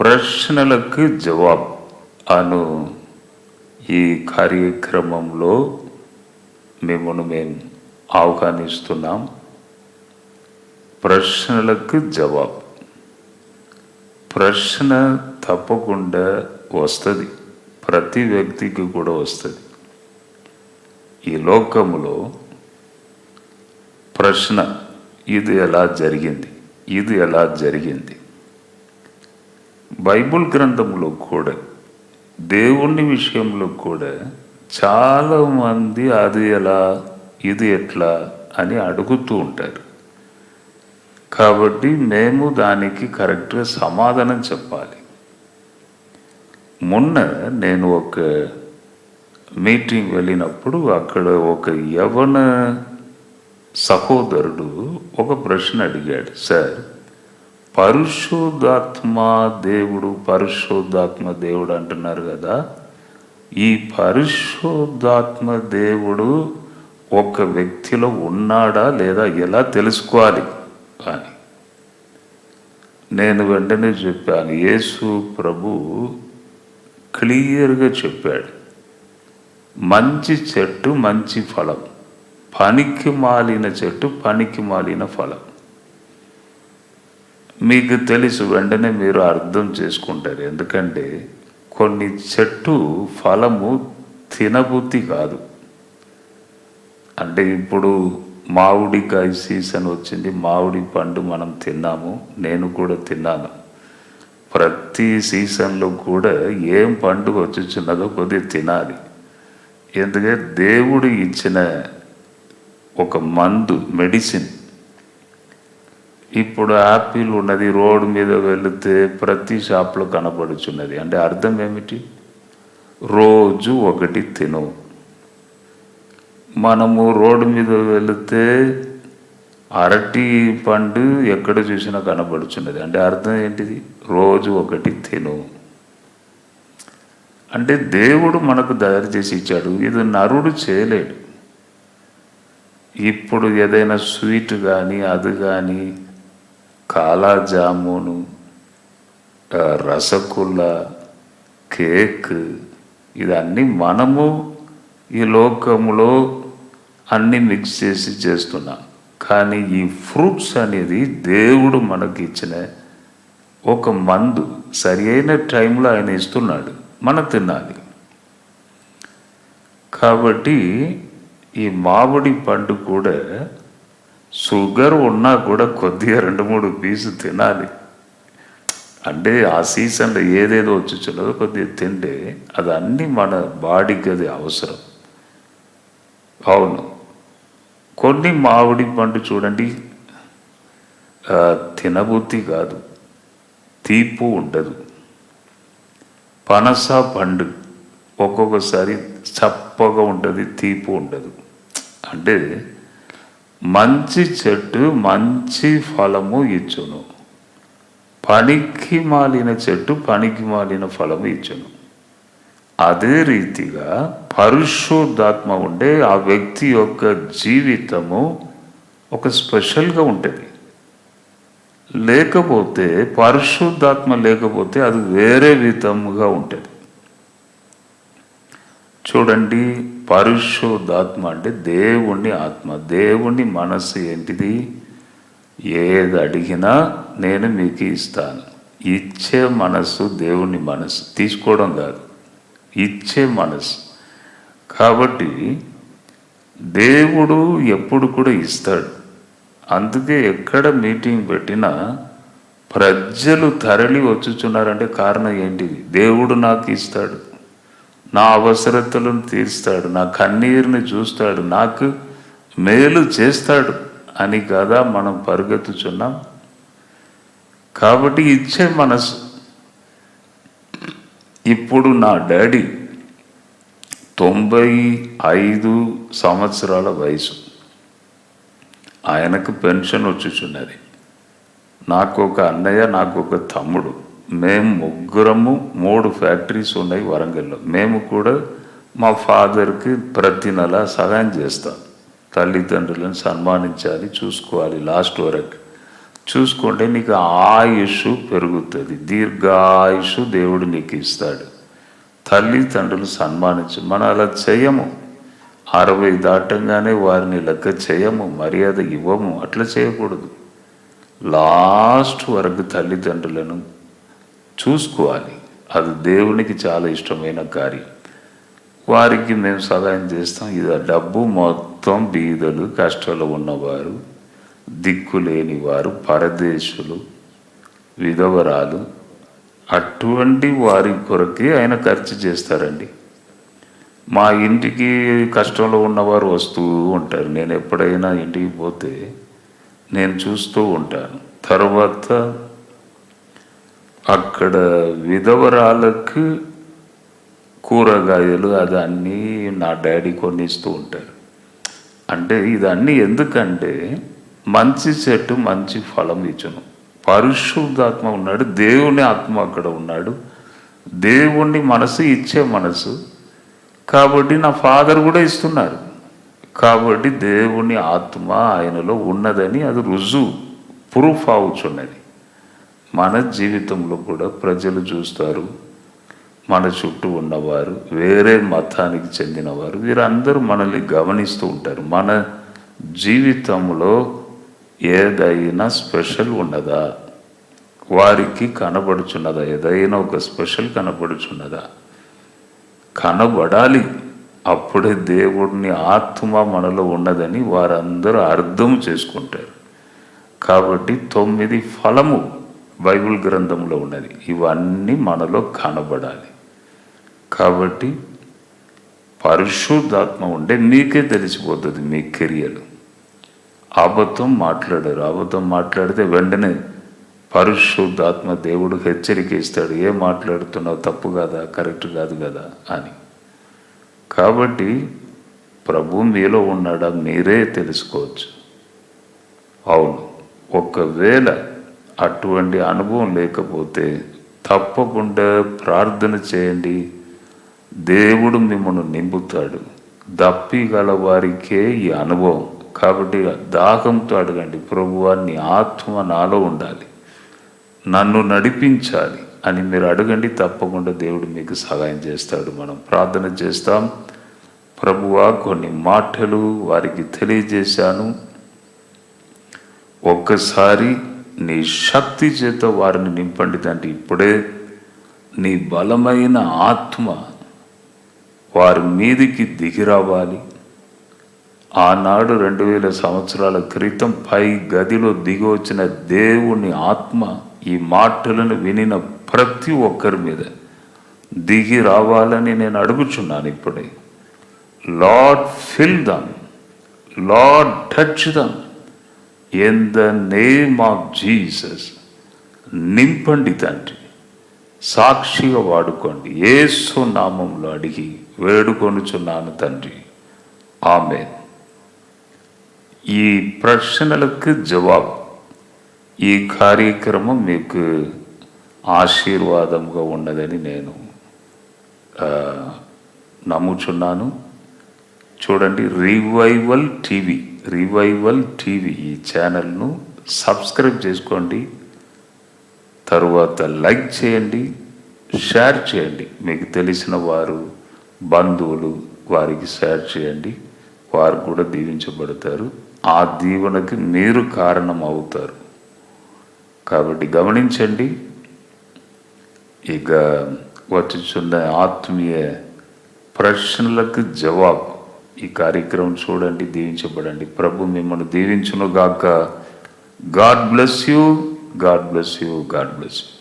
ప్రశ్నలకు జవాబ్. అను ఈ కార్యక్రమంలో మిమ్మల్ని మేము ఆహ్వానిస్తున్నాం. ప్రశ్నలకు జవాబు. ప్రశ్న తప్పకుండా వస్తుంది. ప్రతి వ్యక్తికి కూడా వస్తుంది. ఈ లోకంలో ప్రశ్న ఇది ఎలా జరిగింది? ఇది ఎలా జరిగింది? బైబుల్ గ్రంథంలో కూడా దేవుని విషయంలో కూడా చాలామంది అది ఎలా ఇది ఎట్లా అని అడుగుతూ ఉంటారు. కాబట్టి మేము దానికి కరెక్ట్గా సమాధానం చెప్పాలి. మొన్న నేను ఒక మీటింగ్ వెళ్ళినప్పుడు అక్కడ ఒక యవన సహోదరుడు ఒక ప్రశ్న అడిగాడు. సార్ పరిశుద్ధాత్మ దేవుడు పరిశుద్ధాత్మ దేవుడు అంటున్నారు కదా. ఈ పరిశుద్ధాత్మ దేవుడు ఒక వ్యక్తిలో ఉన్నాడా లేదా ఎలా తెలుసుకోవాలి? అని. నేను వెంటనే చెప్పాను యేసు ప్రభు క్లియర్గా చెప్పాడు మంచి చెట్టు మంచి ఫలం పనికి మాలిన చెట్టు పనికి మాలిన ఫలం. మీకు తెలుసు వెంటనే మీరు అర్థం చేసుకుంటారు. ఎందుకంటే కొన్ని చెట్టు ఫలము తినబుద్ధి కాదు. అంటే ఇప్పుడు మామిడికాయ సీజన్ వచ్చింది మామిడి పండు మనం తిన్నాము నేను కూడా తిన్నాను. ప్రతి సీజన్లో కూడా ఏం పండుగ వచ్చిందో కొద్దిగా తినాలి. ఎందుకంటే దేవుడు ఇచ్చిన ఒక మందు మెడిసిన్ ఇప్పుడు యాపిల్ ఉన్నది రోడ్డు మీద వెళితే ప్రతి షాప్లో కనపడుచున్నది అంటే అర్థం ఏమిటి? రోజు ఒకటి తిను. మనము రోడ్డు మీద వెళితే అరటి పండు ఎక్కడ చూసినా కనపడుచున్నది అంటే అర్థం ఏంటిది? రోజు ఒకటి తిను. అంటే దేవుడు మనకు తయారు చేసి ఇచ్చాడు. ఇది నరుడు చేయలేడు. ఇప్పుడు ఏదైనా స్వీట్ కానీ అది కానీ కాలాజామును రసగుల్ల కేక్ ఇదన్నీ మనము ఈ లోకములో అన్ని మిక్స్ చేసి చేస్తున్నాం. కానీ ఈ ఫ్రూట్స్ అనేది దేవుడు మనకి ఇచ్చిన ఒక మందు సరి అయిన టైంలో ఆయన ఇస్తున్నాడు. మనం తినాలి. కాబట్టి ఈ మామిడి పండు కూడా షుగర్ ఉన్నా కూడా కొద్దిగా రెండు మూడు పీసు తినాలి. అంటే ఆ సీజన్లో ఏదేదో వచ్చుచున్నదో కొద్దిగా తింటే అది అన్నీ మన బాడీకి అది అవసరం. అవును. కొన్ని మామిడి పండు చూడండి. తినబుద్ధి కాదు. తీపు ఉండదు. పనస పండు ఒక్కొక్కసారి చప్పగా ఉంటుంది తీపు ఉండదు. అంటే మంచి చెట్టు మంచి ఫలము ఇచ్చును. పనికి మాలిన చెట్టు పనికి మాలిన ఫలము ఇచ్చును. అదే రీతిగా పరిశుద్ధాత్మ ఉండే ఆ వ్యక్తి యొక్క జీవితము ఒక స్పెషల్గా ఉంటుంది. లేకపోతే పరిశుద్ధాత్మ లేకపోతే అది వేరే విధముగా ఉంటుంది. చూడండి పరిశుద్ధాత్మ అంటే దేవుణ్ణి ఆత్మ దేవుణ్ణి మనస్సు ఏంటిది? ఏది అడిగినా నేను మీకు ఇస్తాను. ఇచ్చే మనస్సు దేవుని మనస్సు తీసుకోవడం కాదు. ఇచ్చే మనస్సు. కాబట్టి దేవుడు ఎప్పుడు కూడా ఇస్తాడు. అందుకే ఎక్కడ మీటింగ్ పెట్టినా ప్రజలు తరలి వచ్చుచున్నారంటే కారణం ఏంటిది? దేవుడు నాకు ఇస్తాడు. నా అవసరతలను తీరుస్తాడు నా కన్నీరుని చూస్తాడు నాకు మేలు చేస్తాడు అని కదా మనం పరిగెత్తుచున్నాం. కాబట్టి ఇచ్చే మనసు ఇప్పుడు నా డాడీ తొంభై ఐదు సంవత్సరాల వయసు. ఆయనకు పెన్షన్ వచ్చుచున్నది. నాకు ఒక అన్నయ్య నాకు ఒక తమ్ముడు. మేము ముగ్గురము మూడు ఫ్యాక్టరీస్ ఉన్నాయి వరంగల్లో. మేము కూడా మా ఫాదర్కి ప్రతి నెల సహాయం చేస్తాం. తల్లిదండ్రులను సన్మానించాలి చూసుకోవాలి లాస్ట్ వరకు. చూసుకుంటే నీకు ఆయుష్ పెరుగుతుంది దీర్ఘాయుష్ దేవుడు నీకు ఇస్తాడు. తల్లిదండ్రులు సన్మానించు మనం అలా చేయము. అరవై దాటంగానే వారిని లెక్క చేయము మర్యాద ఇవ్వము అట్లా చేయకూడదు. లాస్ట్ వరకు తల్లిదండ్రులను చూసుకోవాలి. అది దేవునికి చాలా ఇష్టమైన కార్యం. వారికి మేము సహాయం చేస్తాం. ఇది డబ్బు మొత్తం బీదలు కష్టాలు ఉన్నవారు దిక్కు లేని వారు పరదేశులు విధవరాలు అటువంటి వారి కొరకే ఆయన ఖర్చు చేస్తారండి. మా ఇంటికి కష్టంలో ఉన్నవారు వస్తూ ఉంటారు. నేను ఎప్పుడైనా ఇంటికి పోతే నేను చూస్తూ ఉంటాను. తర్వాత అక్కడ విధవరాలకు కూరగాయలు అదన్నీ నా డాడీ కొనిస్తూ ఉంటారు. అంటే ఇదన్నీ ఎందుకంటే మంచి చెట్టు మంచి ఫలం ఇచ్చును. పరిశుద్ధాత్మ ఉన్నాడు దేవుని ఆత్మ అక్కడ ఉన్నాడు. దేవుణ్ణి మనసు ఇచ్చే మనసు. కాబట్టి నా ఫాదర్ కూడా ఇస్తున్నారు. కాబట్టి దేవుని ఆత్మ ఆయనలో ఉన్నదని అది రుజువు ప్రూఫ్ అవుచున్నది. మన జీవితంలో కూడా ప్రజలు చూస్తారు. మన చుట్టూ ఉన్నవారు వేరే మతానికి చెందినవారు వీరందరూ మనల్ని గమనిస్తూ ఉంటారు. మన జీవితంలో ఏదైనా స్పెషల్ ఉన్నదా? వారికి కనబడుచున్నదా? ఏదైనా ఒక స్పెషల్ కనబడుచున్నదా? కనబడాలి. అప్పుడే దేవుడిని ఆత్మ మనలో ఉన్నదని వారందరూ అర్థం చేసుకుంటారు. కాబట్టి తొమ్మిది ఫలము బైబిల్ గ్రంథంలో ఉన్నది. ఇవన్నీ మనలో కనబడాలి. కాబట్టి పరిశుద్ధాత్మ ఉంటే మీకే తెలిసిపోతుంది మీ కెరియర్ అబద్ధం మాట్లాడారు. అబద్ధం మాట్లాడితే వెంటనే పరిశుద్ధాత్మ దేవుడు హెచ్చరిక ఇస్తాడు. ఏం మాట్లాడుతున్నావు? తప్పు కదా? కరెక్ట్ కాదు కదా? అని. కాబట్టి ప్రభు మీలో ఉన్నాడా? మీరే తెలుసుకోవచ్చు. అవును. ఒకవేళ అటువంటి అనుభవం లేకపోతే తప్పకుండా ప్రార్థన చేయండి. దేవుడు మిమ్మల్ని నింపుతాడు. దప్పి గల వారికే ఈ అనుభవం. కాబట్టి దాహంతో అడగండి ప్రభువా నీ ఆత్మ నాలో ఉండాలి. నన్ను నడిపించాలి అని మీరు అడగండి. తప్పకుండా దేవుడు మీకు సహాయం చేస్తాడు. మనం ప్రార్థన చేస్తాం. ప్రభువా కొన్ని మాటలు వారికి తెలియజేశాను. ఒక్కసారి నీ శక్తి చేత వారిని నింపండి తండ్రి. ఇప్పుడే నీ బలమైన ఆత్మ వారి మీదికి దిగి రావాలి. ఆనాడు రెండు వేల సంవత్సరాల క్రితం పై గదిలో దిగి వచ్చిన దేవుని ఆత్మ ఈ మాటలను వినిన ప్రతి ఒక్కరి మీద దిగి రావాలని నేను అడుగుచున్నాను ఇప్పుడే. Lord fill them. Lord touch them. In the name of Jesus నింపండి తండ్రి. సాక్షిగా వాడుకోండి. ఏసు నామంలో అడిగి వేడుకొనుచున్నాను తండ్రి. ఆమె ఈ ప్రశ్నలకు జవాబు. ఈ కార్యక్రమం మీకు ఆశీర్వాదంగా ఉన్నదని నేను నమ్ముచున్నాను. చూడండి రివైవల్ టీవీ రివైవల్ టీవీ ఈ ఛానల్ను సబ్స్క్రైబ్ చేసుకోండి. తరువాత లైక్ చేయండి షేర్ చేయండి. మీకు తెలిసిన వారు బంధువులు వారికి షేర్ చేయండి. వారు కూడా దీవించబడతారు. ఆ దీవెనకి మీరు కారణం అవుతారు కాబట్టి గమనించండి. ఇక వచ్చుచున్న ఆత్మీయ ప్రశ్నలకు జవాబు. ఈ కార్యక్రమం చూడండి దీవించబడండి. ప్రభు మిమ్మల్ని దీవించును గాక God bless you God bless you God bless you.